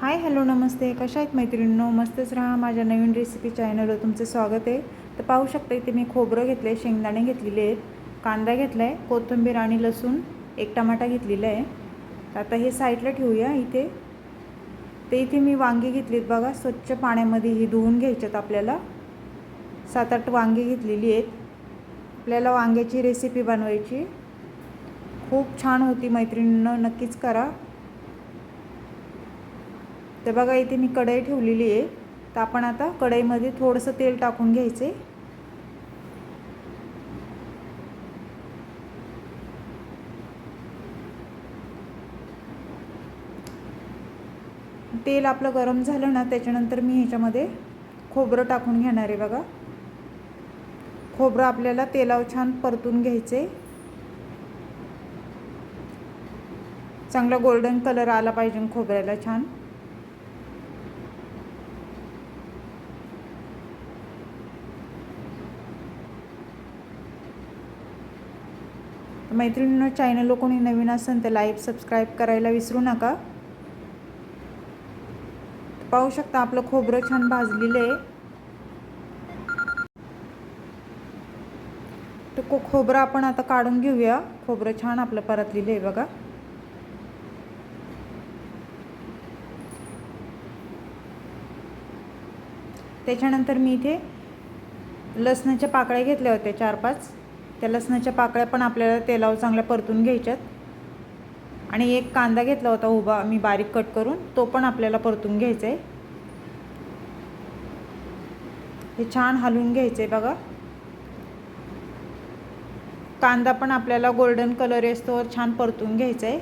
Hi hello नमस्ते. कशा आहेत मैत्रिणींनो? मस्तच राहा. माझ्या नवीन रेसिपी चॅनलवर तुमचं स्वागत आहे. तर पाहू शकता इथे मी खोबरं घेतलं आहे शेंगदाणे घेतलेले आहेत. कांदा घेतला आहे कोथिंबीर आणि लसूण एक टमाटा घेतलेला आहे. तर आता हे साईडला ठेवूया इथे. ते इथे मी वांगी घेतलीत बघा. स्वच्छ पाण्यामध्ये ही धुवून घ्यायच्यात आपल्याला. सात आठ वांगी घेतलेली आहेत. आपल्याला वांग्याची रेसिपी बनवायची. खूप छान होती मैत्रिणींनं. नक्कीच करा. तर बघा इथे मी कढई ठेवलेली आहे. तर आपण आता कढईमध्ये थोडंसं तेल टाकून घ्यायचे. तेल आपलं गरम झालं ना त्याच्यानंतर मी ह्याच्यामध्ये खोबरं टाकून घेणार आहे बघा. खोबरं आपल्याला तेलावर छान परतून घ्यायचे. चांगला गोल्डन कलर आला पाहिजे खोबऱ्याला छान. मैत्रिणीनं चॅनल कोणी नवीन असेल तर लाईक सबस्क्राईब करायला विसरू नका. पाहू शकता आपलं खोबरं छान भाजलेलं आहे. तर को खोबरं आपण आता काढून घेऊया. खोबरं छान आपलं परतलेलं आहे बघा. त्याच्यानंतर मी इथे लसणाच्या पाकळ्या घेतल्या होत्या चार पाच त्या लसणाच्या पाकळ्या पण आपल्याला तेलावर चांगल्या परतून घ्यायच्यात. आणि एक कांदा घेतला होता उभा मी बारीक कट करून तो पण आपल्याला परतून घ्यायचा आहे हे छान हलवून घ्यायचं आहे बघा. कांदा पण आपल्याला गोल्डन कलर येतोवर छान परतून घ्यायचा आहे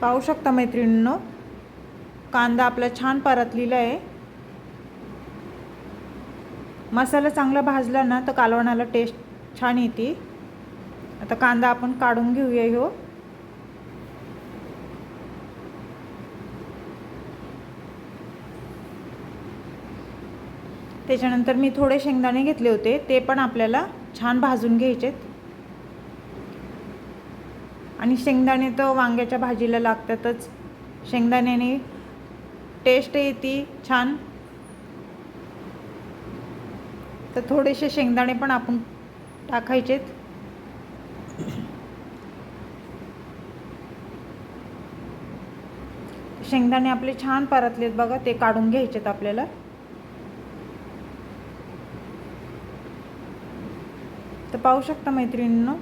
पाहू शकता मैत्रिणींनो कांदा आपला छान परतलेला आहे. मसाला चांगला भाजला ना तर कालवणाला टेस्ट छान येते. आता कांदा आपण काढून घेऊया ह्यो. त्याच्यानंतर मी थोडे शेंगदाणे घेतले होते ते पण आपल्याला छान भाजून घ्यायचेत. आणि शेंगदाणे तर वांग्याच्या भाजीला लागतातच. शेंगदाण्याने टेस्ट येते छान. तर थोडेसे शेंगदाणे पण आपण टाकायचेत. शेंगदाणे आपले छान परतलेत बघा ते काढून घ्यायचेत आपल्याला. तर पाहू शकता मैत्रिणींनो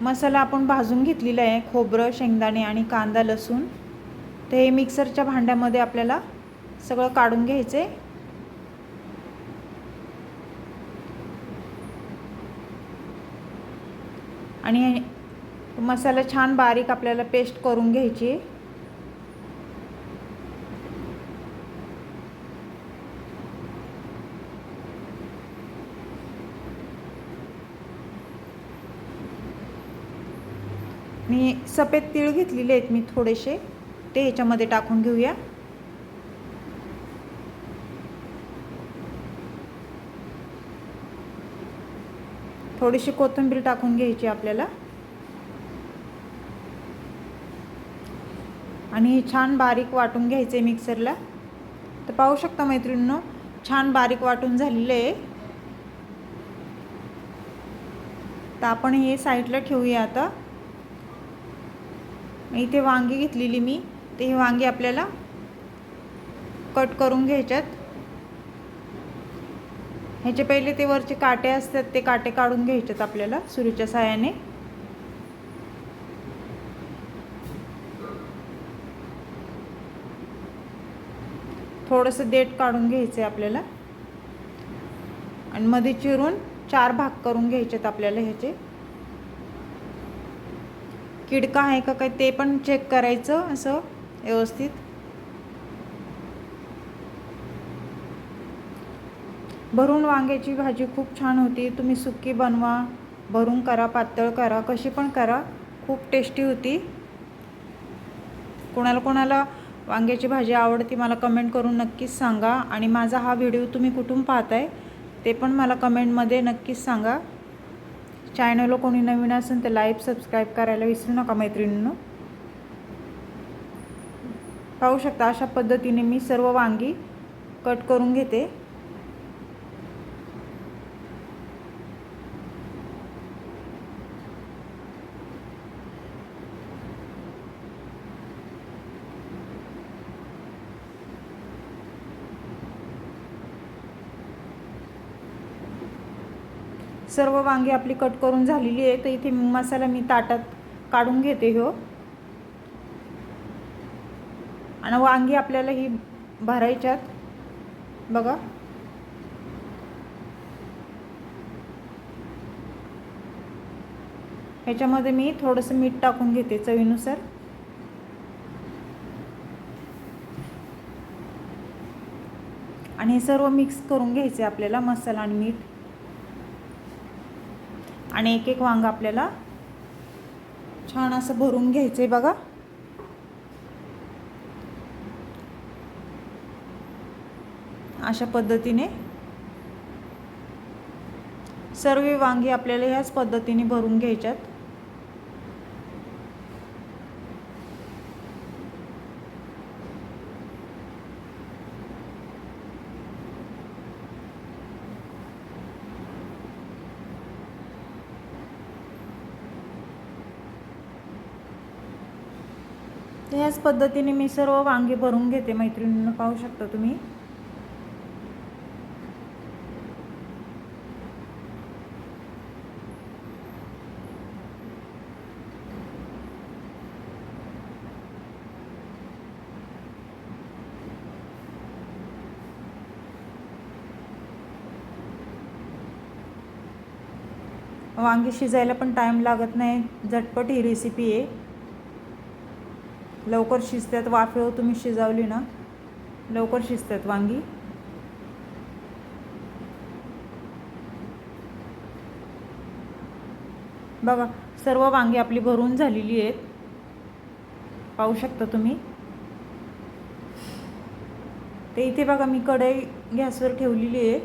मसाला आपण भाजून घेतलेला आहे खोबरं शेंगदाणे आणि कांदा लसूण. तर हे मिक्सरच्या भांड्यामध्ये आपल्याला सगळं काढून घ्यायचं आहे आणि मसाला छान बारीक आपल्याला पेस्ट करून घ्यायची. मी सफेद तीळ घेतलेले आहेत मी थोडेसे. ते ह्याच्यामध्ये टाकून घेऊया. थोडीशी कोथिंबीर टाकून घ्यायची आपल्याला. आणि हे छान बारीक वाटून घ्यायचं आहे मिक्सरला. तर पाहू शकता मैत्रिणींनो छान बारीक वाटून झालेलं आहे. तर आपण हे साईडला ठेवूया आता. इथे वांगी घेतलेली मी ते ही वांगी आपल्याला कट करून घ्यायच्यात. ह्याचे पहिले ते वरचे काटे असतात ते काटे काढून घ्यायचेत आपल्याला सुरीच्या साह्याने. थोडंसं देठ काढून घ्यायचं आहे आपल्याला. आणि मध्ये चिरून चार भाग करून घ्यायचेत आपल्याला ह्याचे. किडका आहे का काय ते पण चेक करायचं असं व्यवस्थित. भरून वांग्याची भाजी खूप छान होती. तुम्ही सुकी बनवा भरून करा पातळ करा कशी पण करा खूप टेस्टी होती. कोणाला कोणाला वांग्याची भाजी आवडती मला कमेंट करून नक्कीच सांगा. आणि माझा हा व्हिडिओ तुम्ही कुठून पाहताय ते पण मला कमेंटमध्ये नक्कीच सांगा. चॅनलला कोणी नवीन असेल तर लाईक सबस्क्राईब करायला विसरू नका मैत्रिणींनो. पाहू शकता अशा पद्धतीने मी सर्व वांगी कट करून घेते. सर्व वांगी आपली कट करून झालेली आहे तर इथे मसाला मी ताटात काढून घेते हो. आणि वांगी आपल्याला ही भरायच्यात. बघा. ह्याच्यामध्ये मी थोडंसं मीठ टाकून घेते चवीनुसार. आणि हे सर्व मिक्स करून घ्यायचे आपल्याला मसाला आणि मीठ. आणि एक एक वांग आपल्याला छान असं भरून घ्यायचं आहे बघा. अशा पद्धतीने सर्व वांगी आपल्याला ह्याच पद्धतीने भरून घ्यायच्यात. पद्धतीने मी सर्व वांगे भरून घेते. मैत्रिणींना पाहू शकता तुम्ही. वांगी शिजायला पण टाईम लागत नाही. झटपट ही रेसिपी आहे. लवकर शिजतात वाफेवर तुम्ही शिजवली ना लवकर शिजतात वांगी. बघा सर्व वांगी आपली भरून झालेली आहेत. पाहू शकता तुम्ही. ते इथे बघा मी कढई गॅसवर ठेवलेली आहे.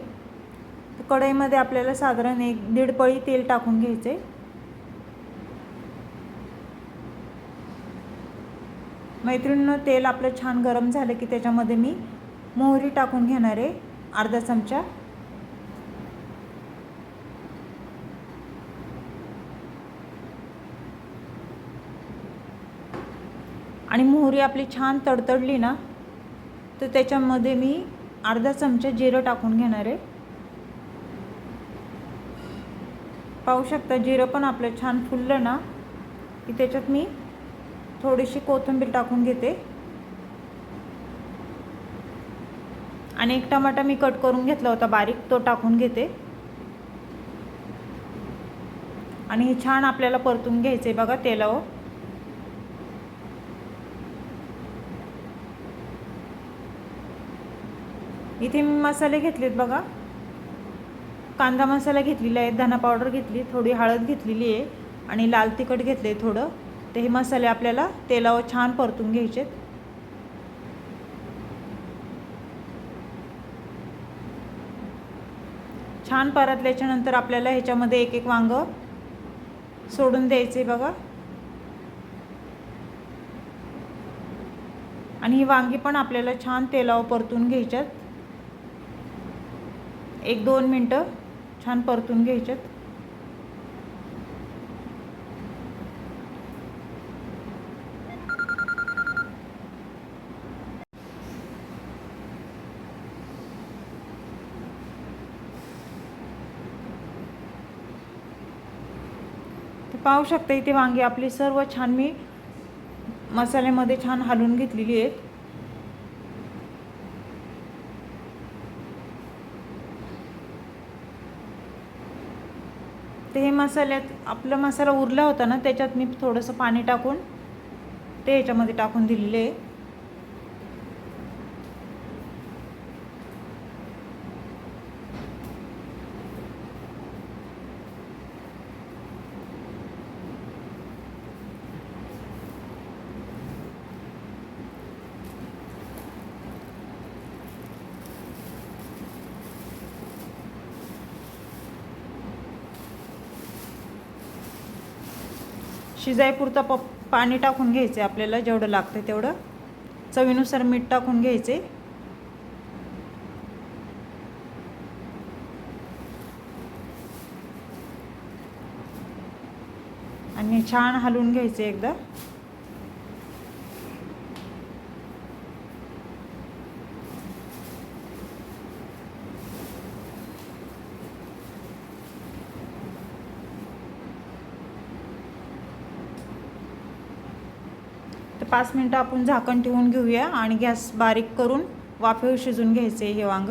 तर कढईमध्ये आपल्याला साधारण एक दीड पळी तेल टाकून घ्यायचं आहे मैत्रिणीनं तेल आपलं छान गरम झालं की त्याच्यामध्ये मी मोहरी टाकून घेणार आहे. अर्धा चमचा. आणि मोहरी आपली छान तडतडली ना तर त्याच्यामध्ये मी अर्धा चमचा जिरं टाकून घेणार आहे. पाहू शकता जिरं पण आपलं छान फुललं ना की त्याच्यात मी थोडीशी कोथिंबीर टाकून घेते. आणि एक टमाटा मी कट करून घेतला होता बारीक तो टाकून घेते. आणि हे छान आपल्याला परतून घ्यायचे बघा तेलावर. इथे मी मसाले घेतलेत बघा. कांदा मसाला घेतलेला आहे धना पावडर घेतली थोडी हळद घेतलेली आहे आणि लाल तिखट घेतले थोडं. ते हे मसाले आपल्याला तेलावर छान परतून घ्यायचेत छान परतल्याच्या नंतर आपल्याला ह्याच्यामध्ये एक एक वांग सोडून द्यायचे बघा. आणि ही वांगी पण आपल्याला छान तेलावर परतून घ्यायच्यात. एक दोन मिनटं छान परतून घ्यायच्यात. पाहू शकता इथे वांगी आपली सर्व छान मी मसाल्यामध्ये छान हलवून घेतलेली आहेत ते हे मसाल्यात आपला मसाला उरला होता ना त्याच्यात मी थोडंसं पाणी टाकून ते ह्याच्यामध्ये टाकून दिलेले आहे. शिजायपुरतं प पाणी टाकून घ्यायचं आहे आपल्याला जेवढं लागतं तेवढं. चवीनुसार मीठ टाकून घ्यायचे आणि छान हलवून घ्यायचे एकदा. पाच मिनटं आपण झाकण ठेवून घेऊया आणि गॅस बारीक करून वाफेवर शिजून घ्यायचे हे वांग.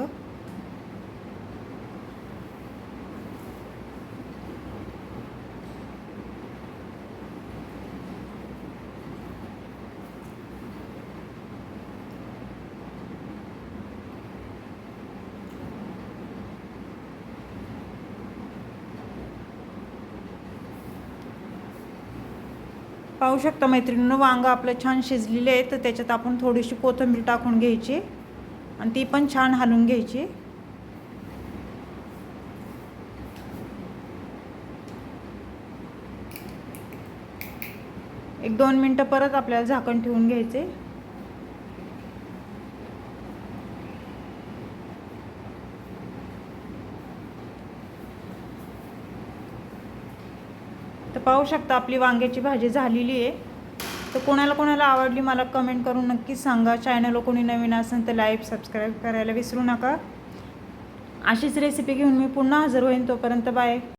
पाहू शकता मैत्रिणीनं वांगं आपलं छान शिजलेले आहे तर त्याच्यात आपण थोडीशी कोथिंबीर टाकून घ्यायची आणि ती पण छान हलवून घ्यायची. एक दोन मिनटं परत आपल्याला झाकण ठेवून घ्यायचे. पाहू शकता आपली वांग्याची भाजी झालेली आहे. तर कोणाला कोणाला आवडली मला कमेंट करून नक्कीच सांगा. चॅनल कोणी नवीन असेल तर लाईक सबस्क्राईब करायला विसरू नका. अशीच रेसिपी घेऊन मी पुन्हा हजर होईन तोपर्यंत बाय